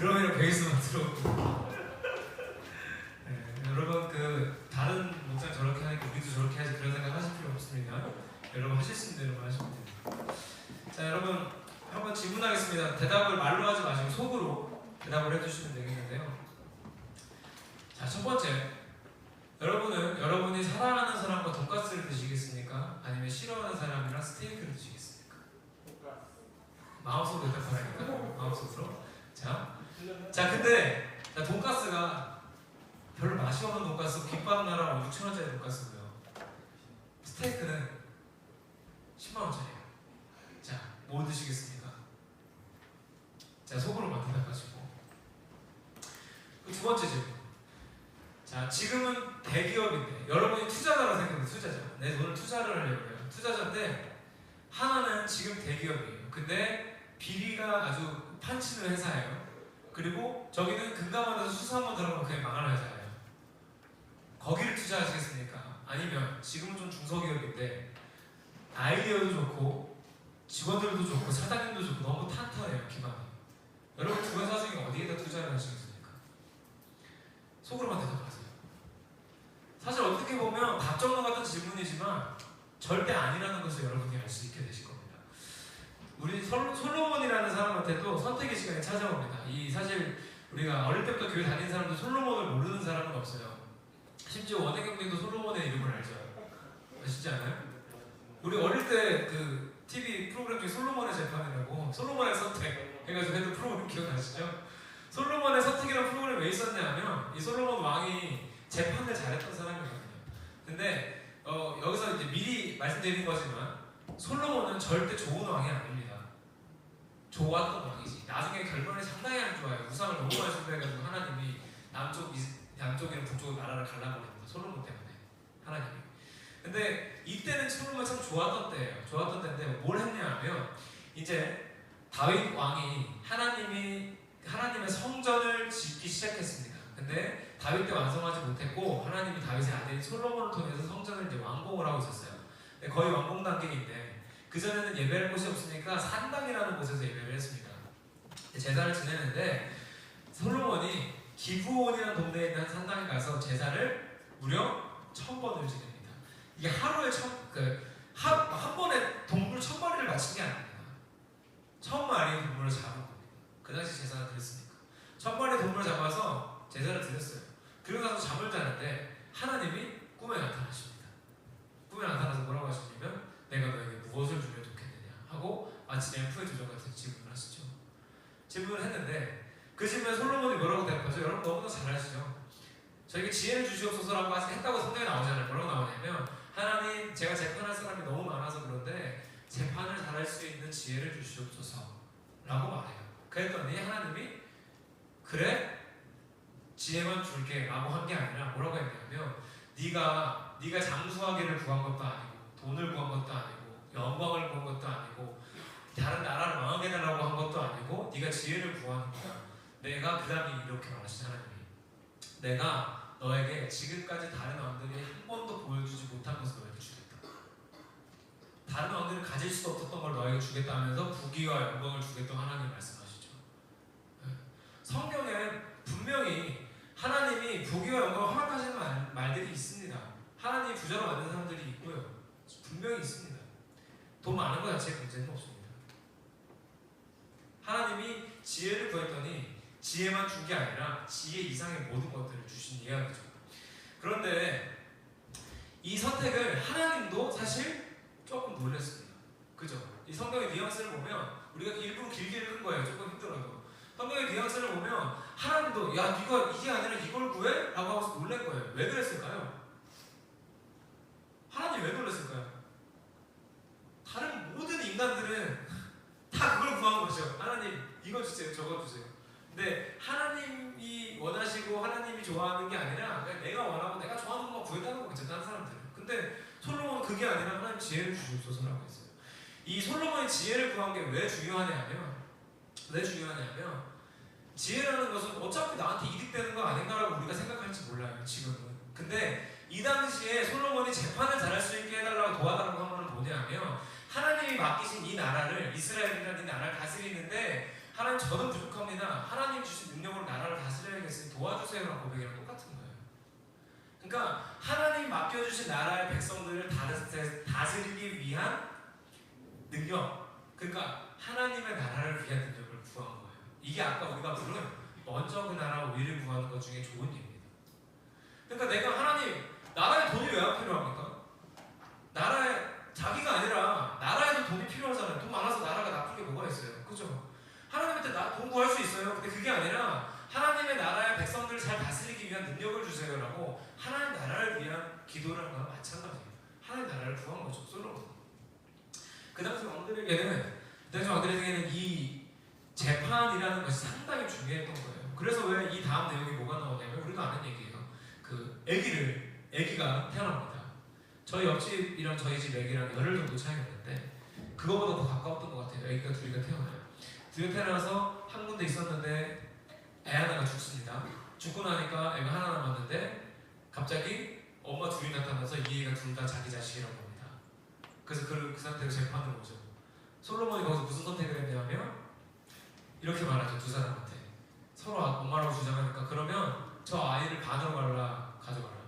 드럼이랑 베이스만 들어오고 네, 여러분 그 다른 목장 저렇게 하니까 우리도 저렇게 하지 그런 생각 하실 필요 없습니다 여러분 하실 수 있는 대로 하시면 됩니다. 자 여러분 한번 질문하겠습니다. 대답을 말로 하지 마시고 속으로 대답을 해주시면 되겠는데요. 자 첫 번째. 여러분은 여러분이 사랑하는 사람과 돈가스를 드시겠습니까? 아니면 싫어하는 사람이랑 스테이크를 드시겠습니까? 마음속으로 대답하라니까 마음속으로 자, 자 근데 자, 돈가스가 별로 맛이 없는 돈가스 김밥 나라 6천 원짜리 돈가스고요. 스테이크는 10만 원짜리예요. 자 뭐 드시겠습니까? 자 속으로만 대답하시고. 그 두 번째 질문. 자 지금은 대기업인데 여러분이 투자자라 생각해 투자자. 내 돈을 투자를 하려고 해요. 투자자인데 하나는 지금 대기업이에요. 근데 비리가 아주 판치는 회사예요 그리고 저기는 금감원에서 수사 한번 들어가면 그냥 망하는 회사예요 거기를 투자하시겠습니까? 아니면 지금은 좀 중소기업인데 아이디어도 좋고 직원들도 좋고 사장님도 좋고 너무 탄탄해요 기반이 여러분 두 회사 중에 어디에다 투자를 하시겠습니까? 속으로만 대답하세요 사실 어떻게 보면 답정너 같은 질문이지만 절대 아니라는 것을 여러분이 알 수 있게 되실 겁니다. 우리 솔- 솔로몬이라는 사람한테도 선택의 시간이 찾아옵니다. 이 사실 우리가 어릴 때부터 교회 다닌 사람도 솔로몬을 모르는 사람은 없어요. 심지어 원혜경님도 솔로몬의 이름을 알죠. 아시지 않아요? 우리 어릴 때 그 TV 프로그램 중에 솔로몬의 재판이라고 솔로몬의 선택 해가지고 했던 프로그램 기억나시죠? 솔로몬의 선택이라는 프로그램이 왜 있었냐면 이 솔로몬 왕이 재판을 잘했던 사람이거든요. 근데 어, 여기서 이제 미리 말씀드리는 거지만 솔로몬은 절대 좋은 왕이 아닙니다. 좋았던 왕이지. 나중에 결론이 상당히 안 좋아요. 우상을 너무 많이 숭배해가지고 하나님이 남쪽 이- 남쪽이랑 북쪽 나라를 갈라버립니다. 솔로몬 때문에 하나님이. 근데 이때는 솔로몬 참 좋았던 때예요. 좋았던 때인데 뭘 했냐면 이제 다윗 왕이 하나님이 하나님의 성전을 짓기 시작했습니다. 근데 다윗 때 완성하지 못했고 하나님이 다윗의 아들인 솔로몬을 통해서 성전을 이제 완공을 하고 있었어요. 거의 완공 단계인데 그 전에는 예배할 곳이 없으니까 산당이라는 곳에서 예배를 했습니다. 제사를 지내는데 솔로몬이 기브온이라는 동네에 있는 한 산당에 가서 제사를 무려 천 번을 지냅니다. 이게 하루에 천그한 한 번에 동물 천 마리를 바친 게 아닙니다. 천 마리의 동물을 잡은 겁니다. 그 당시 제사가 그랬으니까 천 마리의 동물을 잡아서 제사를 드렸어요. 그리고 나서 잠을 자는데 하나님이 꿈에 나타나십니다. 꿈에 나타나서 뭐라고 하시냐면 내가 너에게 무엇을 주면 좋겠느냐 하고 마치 램프의 조정 같은 질문을 하시죠. 질문을 했는데 그 질문에 솔로몬이 뭐라고 대답하죠? 여러분 너무나 잘 아시죠? 저에게 지혜를 주시옵소서라고 했다고 성경에 나오잖아요. 뭐라고 나오냐면 하나님 제가 재판할 사람이 너무 많아서 그런데 재판을 잘할 수 있는 지혜를 주시옵소서라고 말해요. 그랬더니 하나님이 그래 지혜만 줄게라고 한 게 아니라 뭐라고 했냐면 네가 네가 장수하기를 구한 것도 아니고 돈을 구한 것도 아니고 영광을 구한 것도 아니고 다른 나라를 망하게 해달라고 한 것도 아니고 네가 지혜를 구하니까 내가 그 다음에 이렇게 말하시죠 하나님이 내가 너에게 지금까지 다른 왕들이 한 번도 보여주지 못한 것을 너에게 주겠다 다른 왕들은 가질 수 없었던 걸 너에게 주겠다 하면서 부귀와 영광을 주겠다 하나님 말씀하시죠 네. 성경에 분명히 하나님이 부귀와 영광을 허락하시는 말, 말들이 있습니다. 하나님이 부자로 만든 사람들이 있고요. 분명히 있습니다. 돈 많은 것 자체에 문제는 없습니다. 하나님이 지혜를 구했더니 지혜만 준 게 아니라 지혜 이상의 모든 것들을 주신 이야기죠. 그런데 이 선택을 하나님도 사실 조금 놀랐습니다. 그죠? 이 성경의 뉘앙스를 보면 우리가 일부러 길게 읽은 거예요. 조금 힘들어도. 성경의 뉘앙스를 보면 하나님도 야 네가 이게 아니라 이걸 구해? 라고 하고서 놀랄 거예요. 왜 그랬을까요? 하나님 왜 놀랐을까요? 다른 모든 인간들은 다 그걸 구한 거죠. 하나님 이거 주세요, 저거 주세요. 근데 하나님이 원하시고 하나님이 좋아하는 게 아니라 내가 원하고 내가 좋아하는 것만 구했다는 거겠죠, 다른 사람들은. 근데 솔로몬은 그게 아니라 하나님 지혜를 주시옵소서라고 했어요. 이 솔로몬이 지혜를 구한 게 왜 중요하냐면 왜 중요하냐면 지혜라는 것은 어차피 나한테 이득되는 거 아닌가라고 우리가 생각할지 몰라요 지금은 근데 이 당시에 솔로몬이 재판을 잘할 수 있게 해달라고 도와달라고 한 거는 뭐냐면 하나님이 맡기신 이 나라를 이스라엘이라는 이 나라를 다스리는데 하나님 저는 부족합니다 하나님 주신 도와주세요라는 고백이랑 똑같은 거예요. 그러니까 하나님 맡겨주신 나라의 백성들을 다스- 다스리기 위한 능력, 그러니까 하나님의 나라를 위한 능력을 구한 거예요. 이게 아까 우리가 부른 먼저 그 나라 우리를 구하는 것 중에 좋은 일입니다. 그러니까 내가 하나님 나라에 돈이 왜안 필요합니까? 나라에 자기가 아니라 나라에도 돈이 필요하잖아요. 돈 많아서 나라가 나쁜 게 뭐가 있어요? 그죠? 하나님한테 나, 돈 구할 수 있어요. 근데 그게 아니라 하나님의 나라의 백성들을 잘 다스리기 위한 능력을 주세요라고 하나님 나라를 위한 기도를 한 거랑 마찬가지예요. 하나님 나라를 구한 거죠. 솔로몬. 그 당시 왕들에게는 그 당시 왕들에게는 이 재판이라는 것이 상당히 중요했던 거예요. 그래서 왜 이 다음 내용이 뭐가 나오냐면 우리가 아는 얘기예요. 그 아기를 아기가 태어납니다. 저희 옆집이랑 저희 집 아기랑 열흘 정도 차이가 있는데 그거보다 더 가까웠던 것 같아요. 아기가 둘이가 태어나요. 둘이 태어나서 한 군데 있었는데 애 하나가 죽습니다. 죽고 나니까 애가 하나 남았는데 갑자기 엄마 둘이 나타나서 이 애가 둘 다 자기 자식이라고 합니다. 그래서 그, 그 상태로 재판을 오죠. 솔로몬이 거기서 무슨 선택을 했냐면 이렇게 말하죠 두 사람한테 서로 엄마라고 주장하니까 그러면 저 아이를 반으로 갈라 가져가라.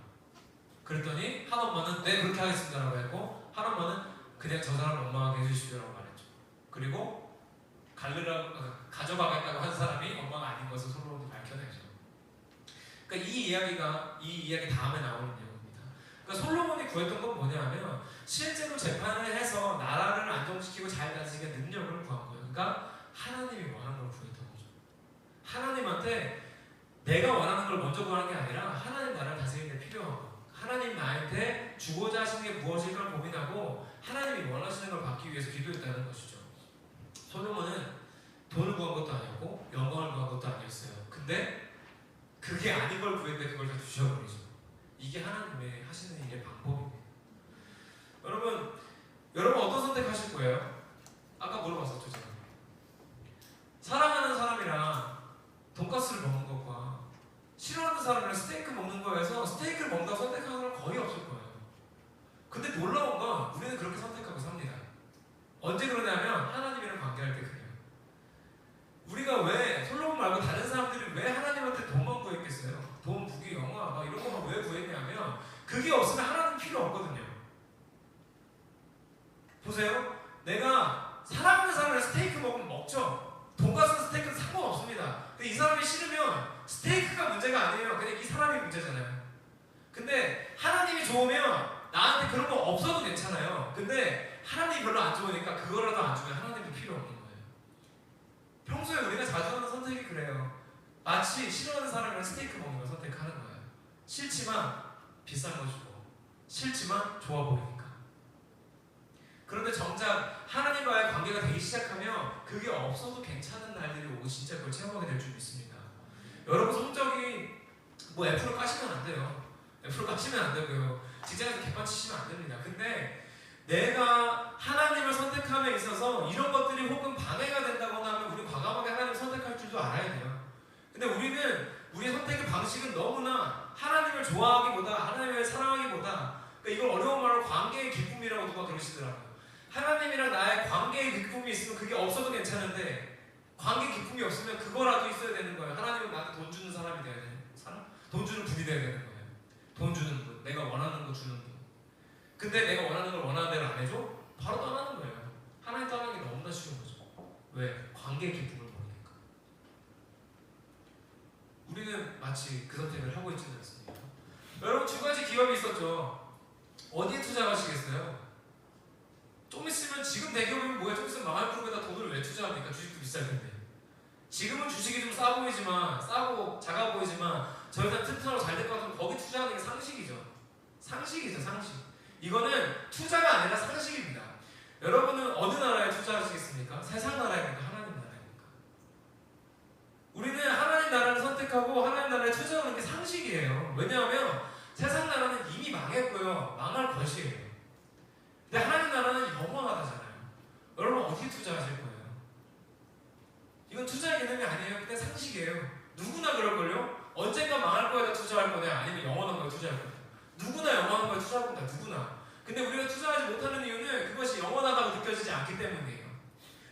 그랬더니 한 엄마는 네 그렇게 하겠습니다라고 했고 한 엄마는 그냥 저 사람 엄마가 해주십시오라고 말했죠. 그리고 갈르라 어, 가져가겠다고 한 사람이 엄마가 아닌 것을 솔로몬이 밝혀내죠. 그러니까 이 이야기가 이 이야기 다음에 나오는 내용입니다. 그러니까 솔로몬이 구했던 건 뭐냐면 실제로 재판을 해서 나라를 안정시키고 잘 다스리는 능력을 구한 거예요. 그러니까 하나님이 원하는 걸 구했던 거죠. 하나님한테 내가 원하는 걸 먼저 구하는 게 아니라 하나님 나라를 다스리는 데 필요한 거. 하나님 나한테 주고자 하시는 게 무엇일까 고민하고 하나님이 원하시는 걸 받기 위해서 기도했다는 것이죠. 솔로몬은 돈을 구한 것도 아니었고 영광을 구한 것도 아니었어요. 근데 그게 아닌 걸 구했는데 그걸 다 주셔버리죠. 이게 하나님의 하시는 일의 방법입니다. 여러분, 여러분 어떤 선택하실 거예요? 아까 물어봤었죠, 제가. 사랑하는 사람이랑 돈가스를 먹는 것과 싫어하는 사람이랑 스테이크 먹는 거에서 스테이크를 먹는다고 선택하는 사람 거의 없을 거예요. 근데 놀라운 건 우리는 그렇게 선택하고 삽니다. 언제 그러냐면 하나님이랑 관계할 때 그래요. 우리가 왜 솔로몬 말고 다른 사람들이 왜 하나님한테 돈만 구했겠어요? 돈, 부귀, 영화 막 이런 것만 왜 구했냐면 그게 없으면 하나님 필요 없거든요. 보세요. 내가 사랑하는 사람이랑 스테이크 먹으면 먹죠. 돈가스 스테이크는 상관없습니다. 근데 이 사람이 싫으면 스테이크가 문제가 아니에요. 그냥 이 사람이 문제잖아요. 근데 하나님이 좋으면 나한테 그런 거 없어도 괜찮아요. 근데 하나님이 별로 안 좋으니까 그거라도 안 주면 하나님도 필요 없는 거예요. 평소에 우리가 자주 하는 선택이 그래요. 마치 싫어하는 사람이랑 스테이크 먹는 걸 선택하는 거예요. 싫지만 비싼 거 주고 싫지만 좋아 보이니까. 그런데 정작 하나님과의 관계가 되기 시작하면 그게 없어도 괜찮은 날들이 오고 진짜 그걸 체험하게 될 줄 믿습니다. 여러분 성적이 뭐 F로 까시면 안 돼요. F로 까시면 안 되고요. 직장에서 개판 치시면 안 됩니다. 근데 내가 하나님을 선택함에 있어서 이런 것들이 혹은 방해가 된다거나 하면 우리 과감하게 하나님을 선택할 줄도 알아야 돼요. 근데 우리는 우리의 선택의 방식은 너무나 하나님을 좋아하기보다 하나님을 사랑하기보다 그러니까 이걸 어려운 말로 관계의 기쁨이라고 누가 그러시더라고요. 하나님이랑 나의 관계의 기쁨이 있으면 그게 없어도 괜찮은데 관계 기쁨이 없으면 그거라도 있어야 되는 거예요. 하나님은 나한테 돈 주는 사람이 돼야 되는 사람, 돈 주는 분이 돼야 되는 거예요. 돈 주는 분, 내가 원하는 거 주는 분. 근데 내가 원하는 걸 원하는 대로 안 해줘? 바로 떠나는 거예요. 하나님 떠나는 게 너무나 쉬운 거죠. 왜? 관계의 기쁨을 모르니까. 우리는 마치 그 선택을 하고 있지는 않습니다. 여러분 두 가지 기업이 있었죠. 어디에 투자하시겠어요? 좀 있으면 지금 대기업이면 뭐야? 좀 있으면 망할 그룹에다 돈을 왜 투자합니까? 주식도 비쌀 텐데. 지금은 주식이 좀 싸 보이지만 싸고 작아 보이지만 저희가 튼튼하고 잘 될 것 같으면 거기 투자하는 게 상식이죠. 상식이죠, 상식. 이거는 투자가 아니라 상식입니다. 여러분은 어느 나라에 투자하시겠습니까? 세상 나라입니까? 우리는 하나님 나라를 선택하고 하나님 나라에 투자하는 게 상식이에요. 왜냐하면 세상 나라는 이미 망했고요. 망할 것이에요. 근데 하나님 나라는 영원하다잖아요. 여러분 어떻게 투자하실 거예요? 이건 투자의 개념이 아니에요. 그냥 상식이에요. 누구나 그럴걸요? 언젠가 망할 거에다 투자할 거냐 아니면 영원한 거에 투자할 거냐 누구나 영원한 거에 투자할 겁니다. 누구나. 근데 우리가 투자하지 못하는 이유는 그것이 영원하다고 느껴지지 않기 때문이에요.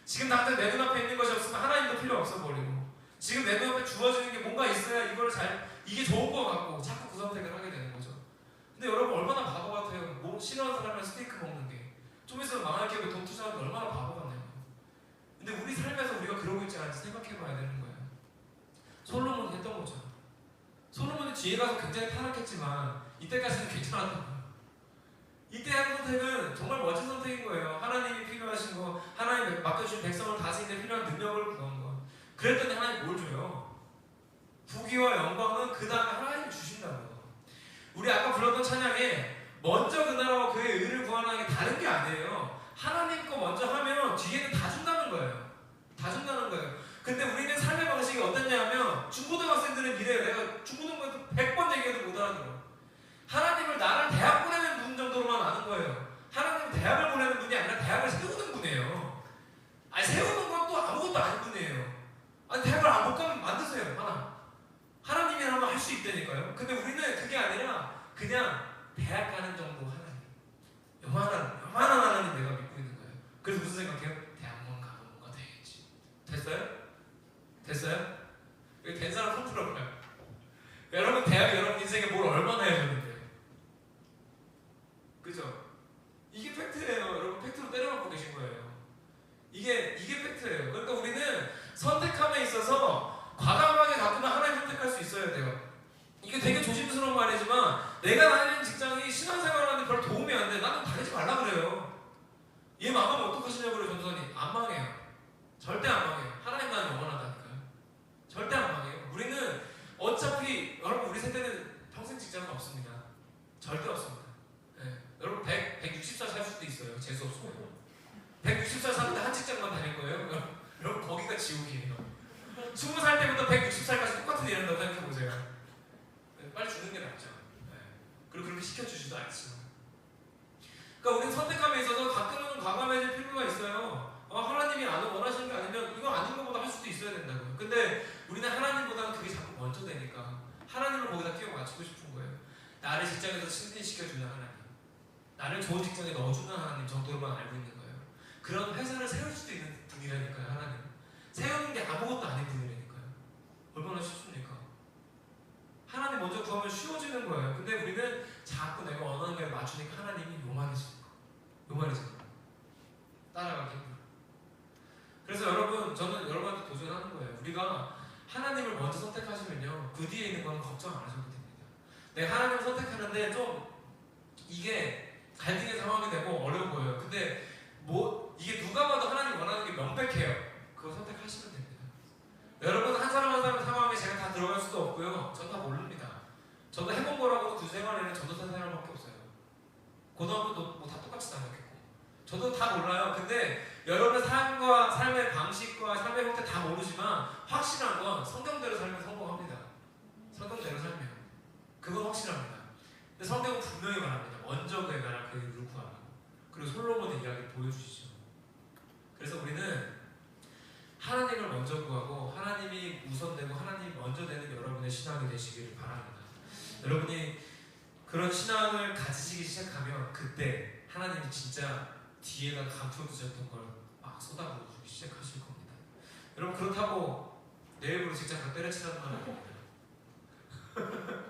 지금 당장 내 눈앞에 있는 것이 없으면 하나님도 필요 없어 버리고 지금 내 눈앞에 주어지는 게 뭔가 있어야 이걸 잘 이게 좋은 거 같고 자꾸 그 선택을 하게 되는 거죠. 근데 여러분 얼마나 바보 같아요. 뭐 싫어하는 사람이랑 스테이크 먹는 게. 좀 있으면 망할 기업에 돈 투자하는 게 얼마나 바보 같나요. 근데 우리 삶에서 우리가 그러고 있지 않은지 생각해봐야 되는 거예요. 솔로몬이 했던 거죠. 솔로몬이 뒤에 가서 굉장히 타락했지만 이때까지는 괜찮았던 거예요. 이때 한 선택은 정말 멋진 선택인 거예요. 하나님이 필요하신 거, 하나님 맡겨주신 백성을 다스리는 필요한 능력을 구한 거. 그랬더니 하나님 뭘 줘요? 부귀와 영광은 그 다음에 하나님이 주신다고요. 우리 아까 불렀던 찬양에 먼저 그 나라와 그의 의를 구하는 게 다른 게 아니에요. 하나님 거 먼저 하면 뒤에는 다 준다는 거예요. 다 준다는 거예요. 근데 우리는 삶의 방식이 어땠냐면 중고등학생들은 이래요. 내가 중고등학교 100번 얘기해도 못 알아들어. 하나님을 나를 대학 보내는 분 정도로만 아는 거예요. 하나님은 대학을 보내는 분이 아니라 대학을 세우는 분이에요. 아니 세우는 것도 아무것도 아닌 분이에요. 아니 대학을 안 못 가면 만드세요 하나. 하나님이라면 할 수 있다니까요. 근데 우리는 그게 아니라 그냥 대학 가는 정도 하나님. 요만한 요만한 하나님 내가 믿고 있는 거예요. 그래서 무슨 생각해요? 대학만 가면 뭔가 되겠지. 됐어요? 됐어요? 된 사람 손 들어봐요. 여러분 대학 여러분 인생에 뭘 얼마나 해줬는데요? 그죠? 이게 팩트예요. 여러분 팩트로 때려맞고 계신 거예요. 이게 이게 팩트예요. 그러니까 우리는 선택함에 있어서 과감하게 가끔은 하나님 선택할 수 있어야 돼요. 이게 되게 조심스러운 말이지만 내가 다니는 직장이 신앙생활하는데 별 도움이 안 돼. 나는 다니지 말라 그래요. 얘 망하면 어떡하시냐고 그래요 전선이. 안 망해요. 절대 안 망해요. 하나님 나는 영원하다니까요. 절대 안 망해요. 우리는 어차피 여러분 우리 세대는 평생 직장은 없습니다. 절대 없습니다. 예. 여러분 100, 160살 살 수도 있어요. 재수 없으면. 160살 사는데 한 직장만 다닐 거예요? 여러분 거기가 지옥이에요. 20살 때부터 160살까지 똑같은 일 한다고 생각해 보세요. 네, 빨리 죽는 게 낫죠. 네. 그리고 그렇게 시켜주지도 않지만. 그러니까 우리는 선택함에 있어서 가끔은 과감해질 필요가 있어요. 어, 하나님이 안 원하시는 게 아니면 이거 아닌 것보다 할 수도 있어야 된다고요. 근데 우리는 하나님보다는 그게 자꾸 먼저 되니까 하나님을 거기다 끼워 맞추고 싶은 거예요. 나를 직장에서 승진시켜주는 하나님. 나를 좋은 직장에 넣어주는 하나님 정도로만 알고 있는 거예요. 그런 회사를 세울 수도 있는 분이라니까요, 하나님. 세우는 게 아무것도 아닌 분이라니까요. 얼마나 쉽습니까? 하나님 먼저 구하면 쉬워지는 거예요. 근데 우리는 자꾸 내가 맞추니까 하나님이 요만해지는 거. 요만해지는 거. 따라가기 힘들어. 그래서 여러분, 저는 여러분한테 도전하는 거예요. 우리가 하나님을 먼저 선택하시면요. 그 뒤에 있는 건 걱정 안 하셔도 됩니다. 내가 하나님을 선택하는데 좀 이게 갈등의 상황이 되고 어려워 보여요. 근데 뭐 이게 누가 봐도 하나님 원하는 게 명백해요. 그거 선택하시면 됩니다. 여러분 한 사람 한 사람 상황에 제가 다 들어갈 수도 없고요. 전 다 모릅니다. 저도 해본 거라고 두 생활에는 전도사 없어요. 고등학교도 뭐 다 똑같이 다녔겠고. 저도 다 몰라요. 근데 여러분의 삶과 삶의 방식과 삶의 형태 다 모르지만 확실한 건 성경대로 살면 성공합니다. 성경대로 살면 그건 확실합니다. 근데 성경은 분명히 말합니다. 먼저 그의 나라 그의 의를 구하라. 그리고 솔로몬의 이야기를 보여주시죠. 그래서 우리는 하나님을 먼저 구하고 하나님이 우선되고 하나님이 먼저 되는 여러분의 신앙이 되시기를 바랍니다. 여러분이 그런 신앙을 가지시기 시작하면 그때 하나님이 진짜 뒤에다 감춰 두셨던 걸 막 쏟아부어주기 시작하실 겁니다. 여러분 그렇다고 내일부로 직장 다 때려치라는 건 아닙니다.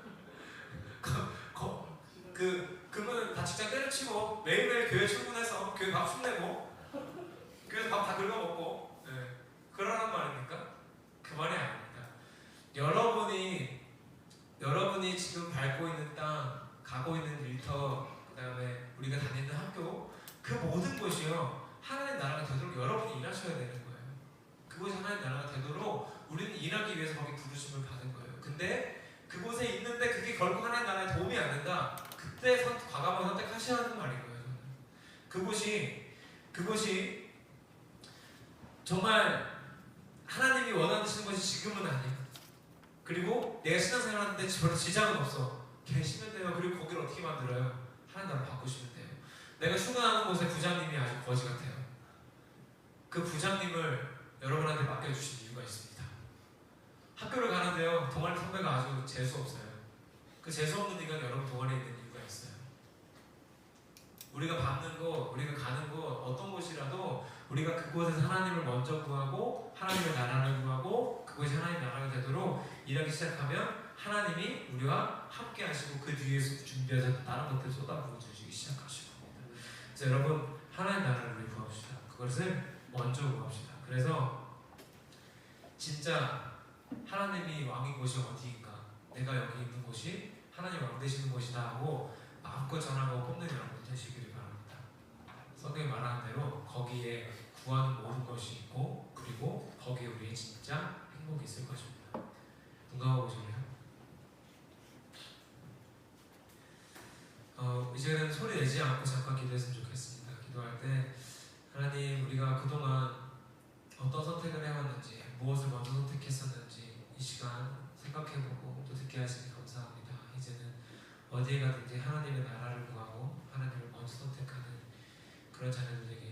거- 그 그러면 다 직장 때려치고 매일매일 교회 출근해서 교회 밥 숨내고 교회에서 밥 다 긁어 먹고 예. 그러란 말입니까? 그 말이 아닙니다. 여러분이 여러분이 지금 밟고 있는 땅, 가고 있는 일터, 그다음에 우리가 다니는 학교 그 모든 곳이요 하나님 나라가 되도록 여러분이 일하셔야 되는 거예요. 그곳이 하나님 나라가 되도록 우리는 일하기 위해서 거기 부르심을 받은 거예요. 근데 그곳에 있는데 그게 결국 하나님 나라에 도움이 안 된다. 그때 선, 과감한 선택하시라는 말인 거예요. 저는. 그곳이 그곳이 정말 하나님이 원하시는 것이 지금은 아니에요. 그리고 내가 신앙생활하는데 별로 지장은 없어. 계시면 돼요. 그리고 거기를 어떻게 만들어요? 하나님 나라 바꾸시면 돼요. 내가 출근하는 곳에 부장님이 아주 거지 같아요. 그 부장님을 여러분한테 맡겨주신 이유가 있습니다. 학교를 가는데요. 동아리 선배가 아주 재수 없어요. 그 재수 없는 인간 여러분 동아리에 있는 이유가 있어요. 우리가 밟는 곳, 우리가 가는 곳, 어떤 곳이라도 우리가 그곳에서 하나님을 먼저 구하고 하나님의 나라를 구하고 그곳이 하나님 나라가 되도록 일하기 시작하면 하나님이 우리와 함께 하시고 그 뒤에서 준비하셨던 다른 것들 쏟아부어 주시기 시작하실 겁니다. 그래서 여러분 하나님 나라를 우리 구합시다. 그것을 먼저 구합시다. 그래서 진짜 하나님이 왕인 곳이 어디인가? 내가 여기 있는 곳이 하나님 왕 되시는 곳이다 하고 마음껏 전하고 뽑는 여러분 되시기를 바랍니다. 성경이 말하는 대로 거기에 구하는 모든 것이 있고 그리고 거기에 우리의 진짜 행복이 있을 것입니다. 눈 감아 보실래요? 어, 이제는 소리 내지 않고 잠깐 기도했으면 좋겠습니다. 기도할 때 하나님 우리가 그동안 어떤 선택을 해왔는지 무엇을 먼저 선택했었는지 이 시간 생각해보고 또 듣게 하시니 감사합니다. 이제는 어디에 가든지 하나님의 나라를 구하고 하나님을 먼저 선택하는 그런 자녀들에게